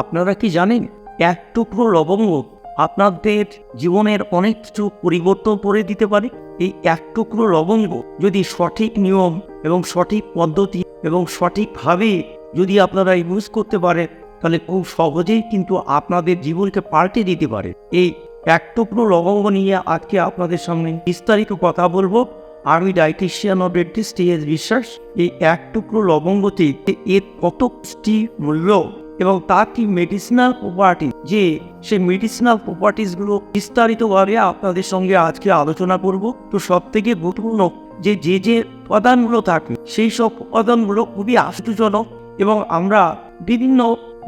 আপনারা কি জানেন? এক টুকরো লবঙ্গ আপনাদের জীবনের অনেক কিছু পরিবর্তন করে দিতে পারে? এই এক টুকরো লবঙ্গ যদি সঠিক নিয়ম এবং সঠিক পদ্ধতি এবং সঠিকভাবে যদি আপনারা ইউজ করতে পারেন, তাহলে খুব সহজেই কিন্তু আপনাদের জীবনকে পাল্টে দিতে পারে। এই এক টুকরো লবঙ্গ নিয়ে আজকে আপনাদের সামনে বিস্তারিত কথা বলব। আমি ডাইটিশিয়ান ও ডেন্টিস্ট এস বিশ্বাস এই এক টুকরো লবঙ্গতে এর কত মূল্য এবং তার কি মেডিসিনাল প্রপার্টি যে সেই মেডিসিনাল প্রপার্টিসগুলো বিস্তারিতভাবে আপনাদের সঙ্গে আজকে আলোচনা করব। তো সব থেকে গুরুত্বপূর্ণ যে যে যে উপাদানগুলো থাকে, সেই সব উপাদানগুলো খুবই আশ্চর্যজনক এবং আমরা বিভিন্ন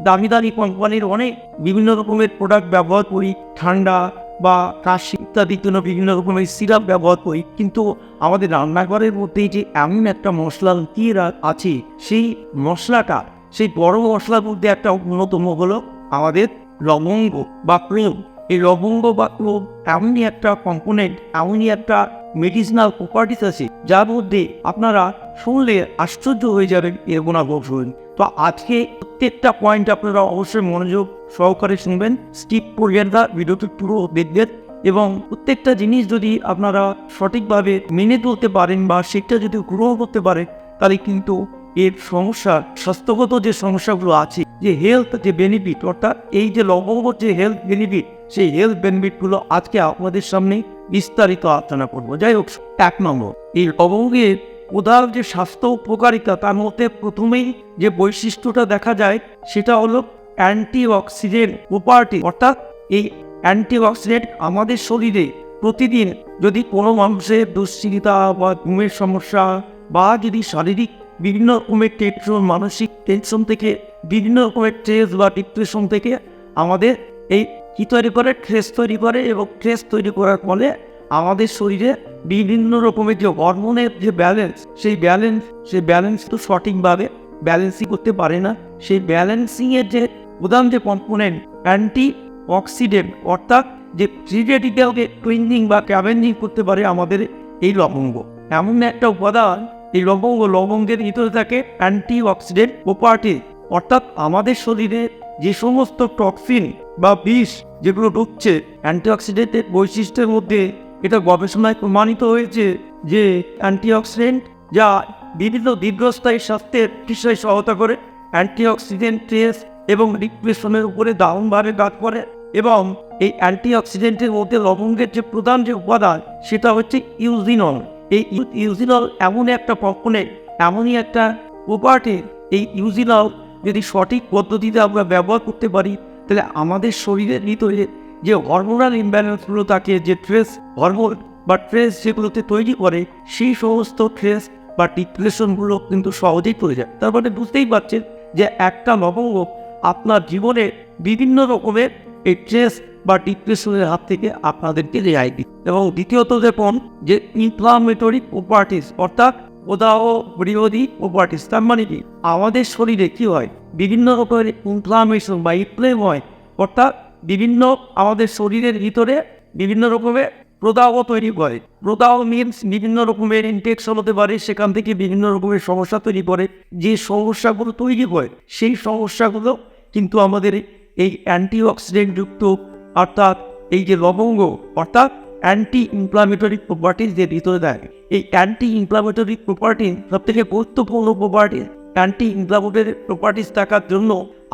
দামি দামি কোম্পানির অনেক বিভিন্ন রকমের প্রোডাক্ট ব্যবহার করি। ঠান্ডা বা কাশি ইত্যাদির জন্য বিভিন্ন রকমের সিরাপ ব্যবহার করি। কিন্তু আমাদের রান্নাঘরের মধ্যেই যে এমন একটা মশলা লুকিয়ে আছে, সেই মশলাটা সেই বড় মশলার মধ্যে একটা অন্যতম হলো আমাদের লবঙ্গ বা ক্লোভ। এই লবঙ্গ বা ক্লোভ এমনই একটা কম্পোনেন্ট এমনই একটা মেডিসিনাল প্রপার্টিস আছে, যার মধ্যে আপনারা শুনলে আশ্চর্য হয়ে যাবেন এর গুণাবর্ষণ তো আজকে প্রত্যেকটা পয়েন্ট আপনারা অবশ্যই মনোযোগ সহকারে শুনবেন। স্কিপ করবেন না, ভিডিওটি পুরো দেখবেন এবং প্রত্যেকটা জিনিস যদি আপনারা সঠিকভাবে মেনে তুলতে পারেন বা সেটা যদি গ্রহ করতে পারেন, তাহলে কিন্তু এর সমস্যা, স্বাস্থ্যগত যে সমস্যাগুলো আছে, যে হেলথ যে বেনিফিট অর্থাৎ এই যে লবঙ্গ যে হেলথ বেনিফিট সেই হেলথ বেনিফিটগুলো আজকে আপনাদের সামনে বিস্তারিত আলোচনা করব। যাই হোক, এক নম্বর, এই লবঙ্গের প্রধান যে স্বাস্থ্য উপকারিতা, তার মধ্যে প্রথমেই যে বৈশিষ্ট্যটা দেখা যায়, সেটা হলো অ্যান্টি অক্সিডেন্ট প্রপার্টি অর্থাৎ এই অ্যান্টি অক্সিডেন্ট আমাদের শরীরে প্রতিদিন যদি কোনো মানুষের দুশ্চিন্তা বা ঘুমের সমস্যা বা যদি শারীরিক বিভিন্ন রকমের টেনশন মানসিক টেনশন থেকে, বিভিন্ন রকমের স্ট্রেস বা ডিপ্রেশন থেকে আমাদের এই কী তৈরি করে? ট্রেস তৈরি করে এবং ট্রেস তৈরি করার ফলে আমাদের শরীরে বিভিন্ন রকমের যে হরমোনের যে ব্যালেন্স সেই ব্যালেন্স সেই ব্যালেন্স তো সঠিকভাবে ব্যালেন্সই করতে পারে না। সেই ব্যালেন্সিংয়ের যে প্রধান যে কম্পোনেন্ট অ্যান্টি অক্সিডেন্ট অর্থাৎ যে ফ্রি রেডিক্যালকে ক্লিনিং বা ক্যাভেঞ্জিং করতে পারে আমাদের এই লবঙ্গ। এমন একটা উপাদান এই লবঙ্গ লবঙ্গের ভিতরে থাকে অ্যান্টি অক্সিডেন্ট প্রপার্টি অর্থাৎ আমাদের শরীরে যে সমস্ত টক্সিন বা বিষ যেগুলো ঢুকছে, অ্যান্টিঅক্সিডেন্টের বৈশিষ্ট্যের মধ্যে এটা গবেষণায় প্রমাণিত হয়েছে যে অ্যান্টিঅক্সিডেন্ট যা বিভিন্ন দীর্ঘস্থায়ী স্বাস্থ্যের চিকিৎসায় সহায়তা করে, অ্যান্টিঅক্সিডেন্ট ট্রেস এবং ডিপ্রেশনের উপরে দারুণভাবে কাজ করে এবং এই অ্যান্টিঅক্সিডেন্টের মধ্যে লবঙ্গের যে প্রধান যে উপাদান সেটা হচ্ছে ইউজিনল এই ইউ- ইউজিনল এমন একটা কম্পোনেন্ট এমনই একটা প্রপার্টি এই ইউজিনল যদি সঠিক পদ্ধতিতে আমরা ব্যবহার করতে পারি, তাহলে আমাদের শরীরের ভিতরে যে হরমোনাল ইমব্যালেন্সগুলো থাকে, যে ট্রেস হরমোন বা ট্রেস যেগুলোতে তৈরি করে, সেই সমস্ত ট্রেস বা ডিপ্রেশনগুলো কিন্তু সহজেই পড়ে যায়। তার মানে বুঝতেই পারছেন যে একটা লবঙ্গ আপনার জীবনে বিভিন্ন রকমের এই ট্রেস বা ডিপ্রেশনের হাত থেকে আপনাদেরকে রেহাই দিই। এবং দ্বিতীয়ত দেখুন যে ইনফ্লামেটরি প্রপার্টিস অর্থাৎ প্রদাহ বিরোধী প্রপার্টিস তার মানে কি? আমাদের শরীরে কি হয়? বিভিন্ন রকমের ইনফ্লামেশন বা ইনফ্লেম হয় অর্থাৎ বিভিন্ন আমাদের শরীরের ভিতরে বিভিন্ন রকমের প্রদাহ তৈরি করে। প্রদাহ মিনস বিভিন্ন রকমের ইনফেকশন হতে পারে, সেখান থেকে বিভিন্ন রকমের সমস্যা তৈরি করে। যে সমস্যাগুলো তৈরি করে, সেই সমস্যাগুলো কিন্তু আমাদের এই অ্যান্টিঅক্সিডেন্ট যুক্ত অর্থাৎ এই যে লবঙ্গ, অর্থাৎ অ্যান্টি ইনফ্লামেটরি প্রপার্টিজ যে ভিতরে দেয়, এই অ্যান্টি ইনফ্লামেটরি প্রপার্টি সব থেকে গুরুত্বপূর্ণ প্রপার্টি অ্যান্টি ইনফ্লামেটরি প্রপার্টিজ থাকার জন্য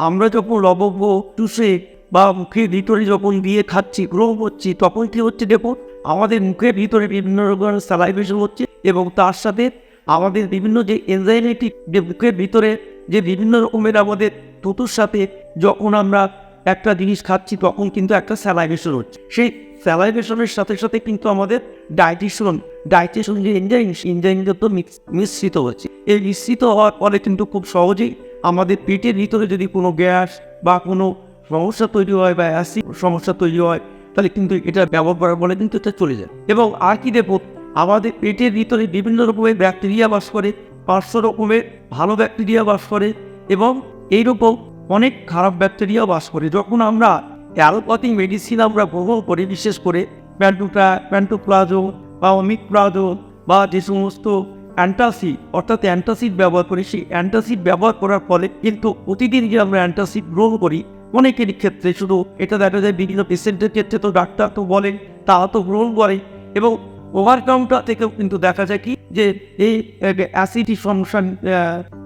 আমরা যখন লবঙ্গ, চুষে বা মুখের ভিতরে যখন দিয়ে খাচ্ছি, গ্রহণ করছি, তখন কি হচ্ছে দেখুন, আমাদের মুখের ভিতরে বিভিন্ন রকমের স্যালাইভেশন হচ্ছে এবং তার সাথে আমাদের বিভিন্ন যে এনজাইমেটিক যে মুখের ভিতরে যে বিভিন্ন রকমের আমাদের থুতুর সাথে যখন আমরা একটা জিনিস খাচ্ছি, তখন কিন্তু একটা স্যালাইভেশন হচ্ছে। সেই স্যালাইভেশনের সাথে সাথে কিন্তু আমাদের ডাইজেশন ডাইজেশন যে এনজাইম এনজাইমটা তো মিশ্রিত হচ্ছে। এই মিশ্রিত হওয়ার ফলে কিন্তু খুব সহজেই আমাদের পেটের ভিতরে যদি কোনো গ্যাস বা কোনো সমস্যা তৈরি হয় বা অ্যাসিড সমস্যা তৈরি হয়, তাহলে কিন্তু এটা ব্যবহার করার ফলে কিন্তু এটা চলে যায়। এবং আর কি দেখো আমাদের পেটের ভিতরে বিভিন্ন রকমের ব্যাকটেরিয়া বাস করে, পাঁচশো রকমের ভালো ব্যাকটেরিয়া বাস করে, এবং এইরকম অনেক খারাপ ব্যাকটেরিয়া বাস করে। যখন আমরা অ্যালোপ্যাথিক মেডিসিন আমরা গ্রহণ করি, বিশেষ করে প্যান্টুটা, প্যান্টোপ্লাজো বা অমিকপ্লাজো বা যে সমস্ত অ্যান্টাসিড, অর্থাৎ অ্যান্টাসিড ব্যবহার করি, সেই অ্যান্টাসিড ব্যবহার করার ফলে কিন্তু প্রতিদিন যে আমরা অ্যান্টাসিড গ্রহণ করি অনেকেরই ক্ষেত্রে শুধু এটা দেখা যায় বিভিন্ন পেশেন্টের ক্ষেত্রে তো ডাক্তার তো বলে তারা তো গ্রহণ করে এবং ওভার কাউন্টার থেকেও কিন্তু দেখা যায় কি যে এই অ্যাসিডি সমস্যা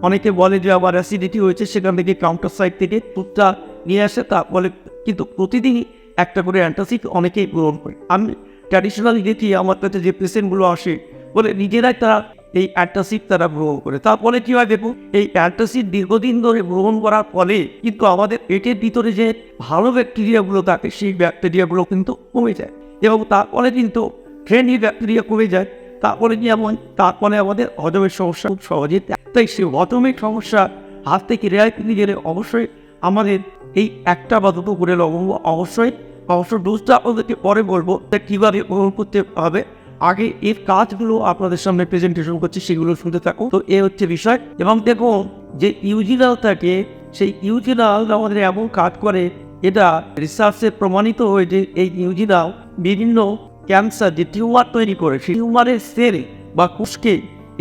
অনেকে বলে যে আবার অ্যাসিডিটি হয়েছে, সেখান থেকে কাউন্টার সাইড থেকে দুধটা নিয়ে আসে, তা বলে, কিন্তু প্রতিদিনই একটা করে অ্যান্টাসিড অনেকেই গ্রহণ করে। আমি ট্র্যাডিশনালি দেখি, আমার কাছে যে পেশেন্টগুলো আসে, বলে নিজেরাই তারা এই অ্যান্টাসিড তারা গ্রহণ করে। তারপরে কি হয় দেখুন, এই অ্যান্টাসিড দীর্ঘদিন ধরে গ্রহণ করার ফলে কিন্তু আমাদের পেটের ভিতরে যে ভালো ব্যাকটেরিয়াগুলো থাকে, সেই ব্যাকটেরিয়াগুলো কিন্তু কমে যায়। এবং তারপরে কিন্তু ফ্রেন্ডলি ব্যাকটেরিয়া কমে যায়। তারপরে কি এমন তারপরে আমাদের হজমের সমস্যা খুব সহজে দেখা- তাই সেই হজমের সমস্যা হাত থেকে রেহাই পেতে গেলে অবশ্যই আমাদের এই একটা বা দুটো করে লবঙ্গ অবশ্যই অবশ্য ডোজটা আপনাদেরকে পরে বলব যে কীভাবে গ্রহণ করতে হবে। আগে এর কাজগুলো আপনাদের সামনে প্রেজেন্টেশন করছি, সেগুলো শুনতে থাকুন। তো এ হচ্ছে বিষয়। এবং দেখুন যে ইউজিনাল থাকে সেই ইউজিনাল আমাদের এমন কাজ করে, এটা রিসার্চে প্রমাণিত হয়েছে, এই ইউজিনাল বিভিন্ন ক্যান্সার যে টিউমার তৈরি করে, সেই টিউমারের সেল বা কোষকে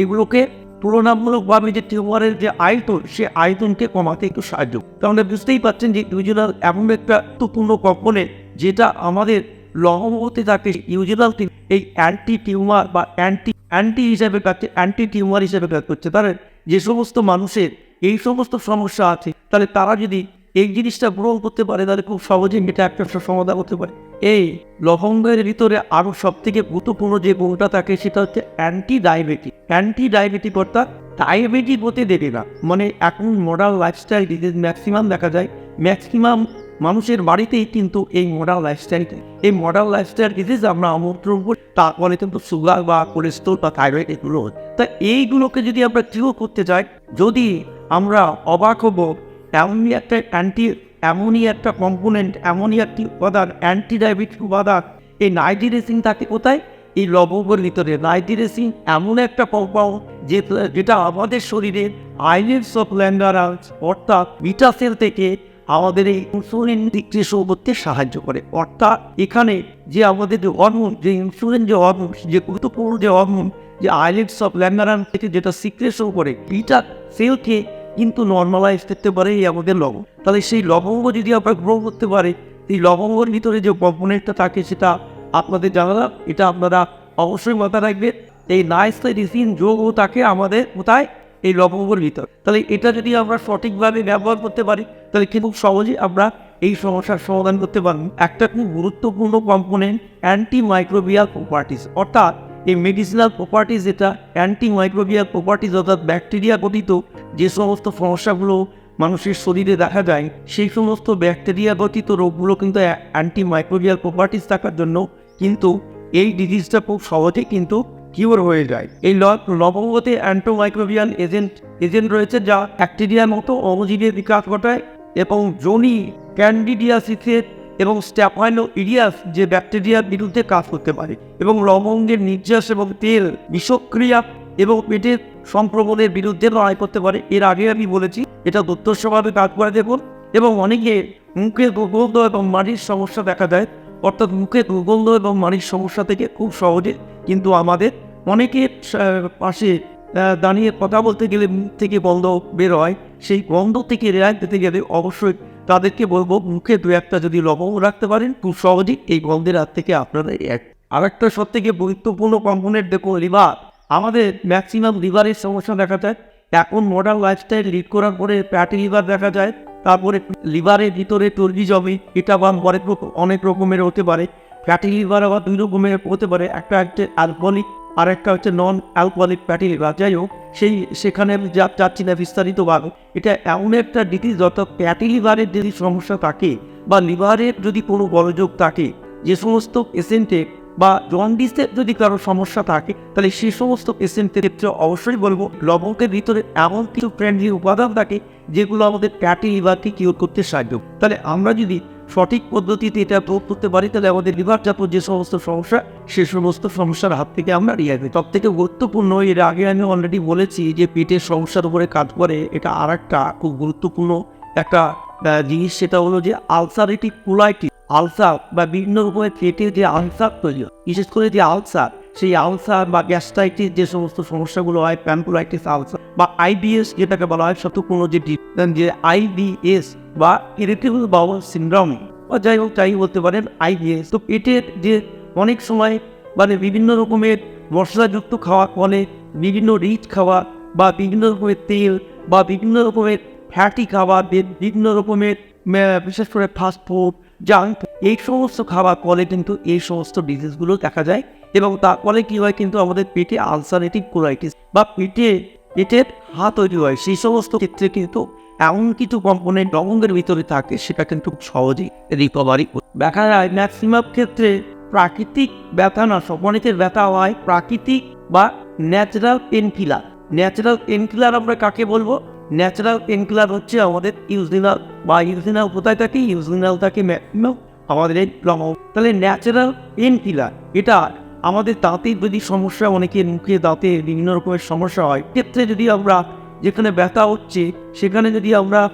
এগুলোকে তুলনামূলকভাবে যে টিউমারের যে আয়তন, সে আয়তনকে কমাতে একটু সাহায্য। তাহলে বুঝতেই পারছেন যে ইউজিনাল এমন একটা গুরুত্বপূর্ণ কম্পোনেন্ট যেটা আমাদের লহমতে থাকে ইউজিনাল এই অ্যান্টি টিউমার বা অ্যান্টি অ্যান্টি হিসাবে কাজ অ্যান্টি টিউমার হিসাবে কাজ করছে তাহলে যে সমস্ত মানুষের এই সমস্ত সমস্যা আছে, তাহলে তারা যদি এই জিনিসটা গ্রহণ করতে পারে, তাহলে খুব সহজেই এটা একটা সমাধান হতে পারে এই লবঙ্গের ভিতরে আরও সব থেকে গুরুত্বপূর্ণ যে গুণটা থাকে সেটা হচ্ছে অ্যান্টি ডায়াবেটিক অ্যান্টি ডায়াবেটিক অর্থাৎ ডায়াবেটিক হতে দেবে না। মানে এখন মডার্ন লাইফস্টাইল ডিজিজ ম্যাক্সিমাম দেখা যায়। ম্যাক্সিমাম মানুষের বাড়িতেই কিন্তু এই মডার্ন লাইফস্টাইল এই মডার্ন লাইফস্টাইল ডিজিজ আমরা আমন্ত্রণ করি, তারপরে কিন্তু সুগার বা কোলেস্ট্রল বা থাইরয়েড এগুলো। তা এইগুলোকে যদি আমরা কিউ করতে চাই যদি আমরা অবাক হব, এমনই একটা অ্যান্টি এমনই একটা কম্পোনেন্ট এমনই একটি উপাদান অ্যান্টি ডায়াবেটিক উপাদান। এই নাইট্রিরেসিন থাকে কোথায়? এই লবঙ্গের ভিতরে নাইট্রিরেসিন এমন একটা কম্পাউন্ড যে যেটা আমাদের শরীরে আইলেটস অফ ল্যান্ডারাস অর্থাৎ বিটা সেল থেকে আমাদের এই ইনসুলিন ডিক্রিয়েশন করতে সাহায্য করে। অর্থাৎ এখানে যে আমাদের যে হরমোন যে ইনসুলিন যে হরমোন যে গুরুত্বপূর্ণ যে হরমোন যে আইলেটস অফ ল্যান্ডারান থেকে যেটা সিক্রেশন করে বিটা সেলকে কিন্তু নর্মালাইজ করতে পারে এই আমাদের লবণ। তাহলে সেই লবঙ্গ যদি আমরা গ্রহণ করতে পারি, এই লবঙ্গের ভিতরে যে কম্পোনেন্টটা থাকে সেটা আপনাদের জানালাম এটা আপনারা অবশ্যই মাথায় রাখবেন। এই নাইসিন যোগও থাকে আমাদের কোথায়? এই লবঙ্গের ভিতর। তাহলে এটা যদি আমরা সঠিকভাবে ব্যবহার করতে পারি, তাহলে খুব সহজেই আমরা এই সমস্যার সমাধান করতে পারব। একটা খুব গুরুত্বপূর্ণ কম্পোনেন্ট অ্যান্টি মাইক্রোবিয়াল প্রপার্টিস অর্থাৎ এই মেডিসিনাল প্রপার্টিস যেটা অ্যান্টি মাইক্রোবিয়াল প্রপার্টিস অর্থাৎ ব্যাকটেরিয়া গঠিত যে সমস্ত সমস্যাগুলো মানুষের শরীরে দেখা যায়, সেই সমস্ত ব্যাকটেরিয়া গঠিত রোগগুলো কিন্তু অ্যান্টি মাইক্রোবিয়াল প্রপার্টিস থাকার জন্য কিন্তু এই ডিজিজটা খুব সহজে কিন্তু কিওর হয়ে যায়। এই লবঙ্গতে অ্যান্টোমাইক্রোবিয়াল এজেন্ট এজেন্ট রয়েছে যা ব্যাকটেরিয়ার মতো অণুজীবের বিকাশ ঘটায় এবং জনি ক্যান্ডিডিয়াসিসের এবং স্ট্যাপাইনো ইডিয়াস যে ব্যাকটেরিয়ার বিরুদ্ধে কাজ করতে পারে এবং লবঙ্গের নির্যাস এবং তেল, বিষক্রিয়া এবং পেটের সংক্রমণের বিরুদ্ধে লড়াই করতে পারে। এর আগে আমি বলেছি, এটা দুর্দর্শভাবে কাজ করে দেখুন এবং অনেকে মুখে দুর্গন্ধ এবং মাটির সমস্যা দেখা দেয়। অর্থাৎ মুখে দুর্গন্ধ এবং মাটির সমস্যা থেকে খুব সহজে কিন্তু আমাদের অনেকের পাশে দাঁড়িয়ে কথা বলতে গেলে মুখ থেকে গন্ধ বের হয়। সেই গন্ধ থেকে রেহাই পেতে গেলে অবশ্যই তাদেরকে বলব, মুখে দু একটা যদি লবঙ্গ রাখতে পারেন, খুব সহজেই এই গন্ধের হাত থেকে আপনারা এক। আর একটা সব থেকে গুরুত্বপূর্ণ কম্পোনেন্ট দেখুন লিভার আমাদের ম্যাক্সিমাম লিভারের সমস্যা দেখা যায়। এখন মডার্ন লাইফস্টাইল লিড করার পরে ফ্যাটি লিভার দেখা যায়। তারপরে লিভারের ভিতরে চর্বি জমে, এটা বা অনেক অনেক রকমের হতে পারে। ফ্যাটি লিভার আবার দুই রকমের হতে পারে। একটা হচ্ছে অ্যালকোহলিক আর একটা হচ্ছে নন অ্যালকোহলিক ফ্যাটি লিভার যাই হোক, সেই সেখানে আমি যা চাচ্ছি না বিস্তারিতভাবে এটা এমন একটা ডিজিজ অর্থাৎ ফ্যাটি লিভারের যদি সমস্যা থাকে বা লিভারের যদি কোনো গলযোগ থাকে, যে সমস্ত পেশেন্টের বা জন্ডিসের যদি কারও সমস্যা থাকে, তাহলে সেই সমস্ত পেশেন্টের ক্ষেত্রে অবশ্যই বলব লবঙ্গের ভিতরে এমন কিছু ফ্রেন্ডলি উপাদান থাকে, যেগুলো আমাদের ফ্যাটি লিভারকে কিওর করতে সাহায্য তাহলে আমরা যদি সঠিক পদ্ধতিতে এটা প্রয়োগ করতে পারি, তাহলে আমাদের লিভার জাত যে সমস্ত সমস্যা, সে সমস্ত সমস্যার হাত থেকে আমরা রিহাই পাই সব থেকে গুরুত্বপূর্ণ, এর আগে আমি অলরেডি বলেছি যে পেটের সমস্যার উপরে কাজ করে, এটা আর একটা খুব গুরুত্বপূর্ণ একটা জিনিস, সেটা হলো যে আলসারেটিভ কোলাইটিস, আলসার বা বিভিন্ন রকমের পেটে যে আলসার তৈরি হয় বিশেষ করে যে আলসার সেই আলসার বা গ্যাস্ট্রাইটিস যে সমস্ত সমস্যাগুলো হয়, প্যাম্পুলাইটিস আলসার বা আইবিএস যেটাকে বলা হয় সত্যপূর্ণ যে যে আইবিএস বা ইরিটেবল বাউল সিন্ড্রোম বা যাই হোক যাই বলতে পারেন আইবিএস তো পেটের যে অনেক সময় মানে বিভিন্ন রকমের মশলাযুক্ত খাওয়ার ফলে বিভিন্ন রিচ খাওয়া বা বিভিন্ন রকমের তেল বা বিভিন্ন রকমের ফ্যাটি বি- বিভিন্ন রকমের বিশেষ করে ফাস্ট ফুড জাঙ্ক এই সমস্ত খাবার ফলে কিন্তু এই সমস্ত ডিজিজগুলো দেখা যায়। এবং তার ফলে কী হয় কিন্তু আমাদের পেটে আলসারেটিভ কোলাইটিস বা পেটে পেটের হাত তৈরি হয়, সেই সমস্ত ক্ষেত্রে কিন্তু এমন কিছু কম্পোনেন্ট লবঙ্গের ভিতরে থাকে, সেটা কিন্তু সহজেই রিকভারি দেখা যায় ম্যাক্সিমাম ক্ষেত্রে প্রাকৃতিক ব্যথা না অনেকের ব্যথা হয় প্রাকৃতিক বা natural painkiller natural painkiller আমরা কাকে বলব? ন্যাচারাল পেন কিলার হচ্ছে আমাদের ইউজিনাল বা ইউজিনাল কোথায় থাকে? ইউজিনাল থাকে ম্যাক্সিমাম আমাদের লবঙ্গ তাহলে ন্যাচারাল পেন কিলার এটা আমাদের দাঁতের যদি সমস্যা, অনেকের মুখে দাঁতে বিভিন্ন রকমের সমস্যা হয়। ক্ষেত্রে যদি আমরা যেখানে ব্যথা হচ্ছে, সেখানে যদি আমরা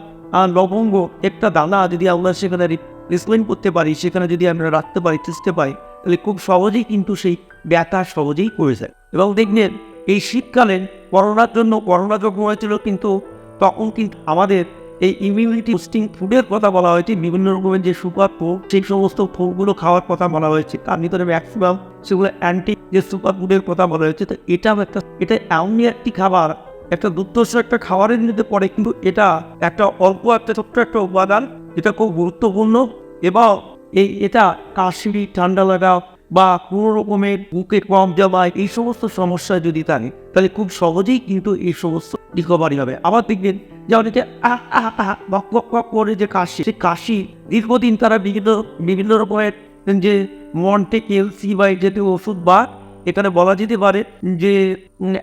লবঙ্গ, একটা দানা যদি আমরা সেখানে রিপ্লেসমেন্ট করতে পারি, সেখানে যদি আমরা রাখতে পারি চেষ্টা পাই তাহলে খুব সহজেই কিন্তু সেই ব্যথা সহজেই পড়ে যায়। এবং দেখবেন, এই শীতকালে করোনার জন্য, করোনা যখন হয়েছিল কিন্তু, তখন কিন্তু আমাদের এই ইমিউনিটি বুস্টিং ফুডের কথা বলা হয়েছে। বিভিন্ন রকমের যে সুপার ফুড সেই সমস্ত ফুডগুলো খাওয়ার কথা বলা হয়েছে। তার ভিতরে ম্যাক্সিমাম সেগুলো অ্যান্টি যে সুপার ফুডের কথা বলা হয়েছে। তো এটাও একটা, এটা এমনই একটি খাবার, একটা দুর্দর্শ একটা খাবারের মধ্যে পড়ে। কিন্তু এটা একটা অল্প একটা ছোট্ট একটা উপাদান এটা খুব গুরুত্বপূর্ণ এবং এই, এটা কাশি, ঠান্ডা লাগা বা কোনো রকমের বুকে কম জমায় এই সমস্ত সমস্যা যদি থাকে, তাহলে খুব সহজেই কিন্তু এই সমস্ত রিকভারি হবে। আবার দেখবেন যে অনেকে আহ আহ আহ, বক বক বক করে যে কাশি, সেই কাশি দীর্ঘদিন তারা বিভিন্ন বিভিন্ন রকমের যে মন্টে কেলসি বা জাতীয় ওষুধ বা এখানে বলা যেতে পারে যে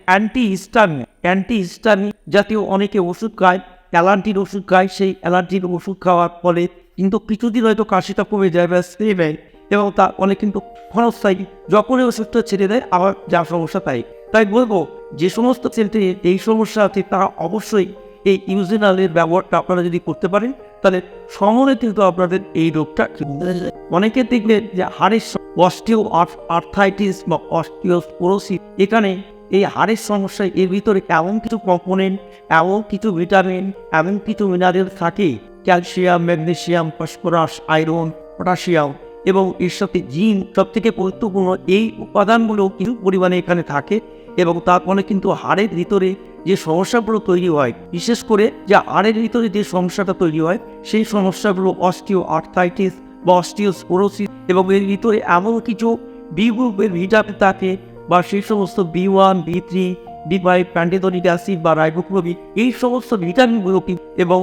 অ্যান্টি হিস্টামি অ্যান্টি হিস্টামি জাতীয় অনেকে ওষুধ খায়, অ্যালার্জির ওষুধ খায়, সেই অ্যালার্জির ওষুধ খাওয়ার ফলে কিন্তু কিছুদিন হয়তো কাশিটা কমে যায় বা সেরে নেয় এবং তা অনেক কিন্তু ক্ষণস্থায়ী, যখনই ওষুধটা ছেড়ে দেয় আবার যা সমস্যা তাই। তাই বলব, যে সমস্ত ছেলেতে এই সমস্যা আছে, তারা অবশ্যই এই ইউজিনালের ব্যবহারটা আপনারা যদি করতে পারেন, তাহলে সমরে কিন্তু আপনাদের এই রোগটা অনেকে দেখলে যে হাড়ের অস্টিও আর্থাইটিস বা অস্টিওস্পোরোসিস এখানে এই হাড়ের সমস্যায় এর ভিতরে এমন কিছু কম্পোনেন্ট, এমন কিছু ভিটামিন, এমন কিছু মিনারেল থাকে, calcium, magnesium, phosphorus, iron, potassium এবং এর সাথে জিন সব থেকে গুরুত্বপূর্ণ এই উপাদানগুলো কিছু পরিমাণে এখানে থাকে এবং তার ফলে কিন্তু হাড়ের ভিতরে যে সমস্যাগুলো তৈরি হয়, বিশেষ করে যে হাড়ের ভিতরে যে সমস্যাটা তৈরি হয়, সেই সমস্যাগুলো অস্টিও আর্থাইটিস বা অস্টিওস্পোরোসিস এবং এর ভিতরে এমন কিছু বি গ্রুপের ভিটামিন থাকে বা সেই সমস্ত B one B three B five pantothenic acid বা রাইবোক্লোবিন এই সমস্ত ভিটামিনগুলো এবং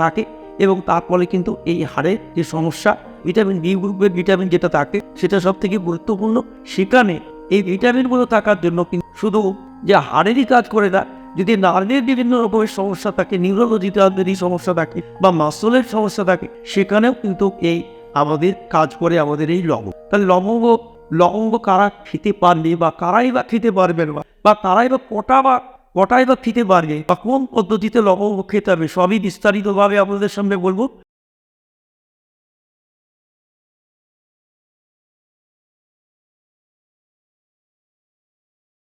থাকে এবং তার ফলে কিন্তু এই হাড়ের যে সমস্যা ভিটামিন বি গ্রুপের ভিটামিন যেটা থাকে, সেটা সব থেকে গুরুত্বপূর্ণ। সেখানে এই ভিটামিনগুলো থাকার জন্য কিন্তু শুধু যে হাড়েরই কাজ করে না যদি নার্ভের বিভিন্ন রকমের সমস্যা থাকে নিউরোলজিক্যালেরই সমস্যা থাকে বা মাসলের সমস্যা থাকে, সেখানেও কিন্তু এই আমাদের কাজ করে আমাদের এই লবঙ্গ তাহলে লবঙ্গ লবঙ্গ কারা খেতে পারলে বা কারাই বা খেতে পারবেন বা কারাই বা কটা বা কটাই বা খেতে পারবে? বা কোন পদ্ধতিতে লবঙ্গ খেতে হবে? সবই বিস্তারিতভাবে আপনাদের সামনে বলব।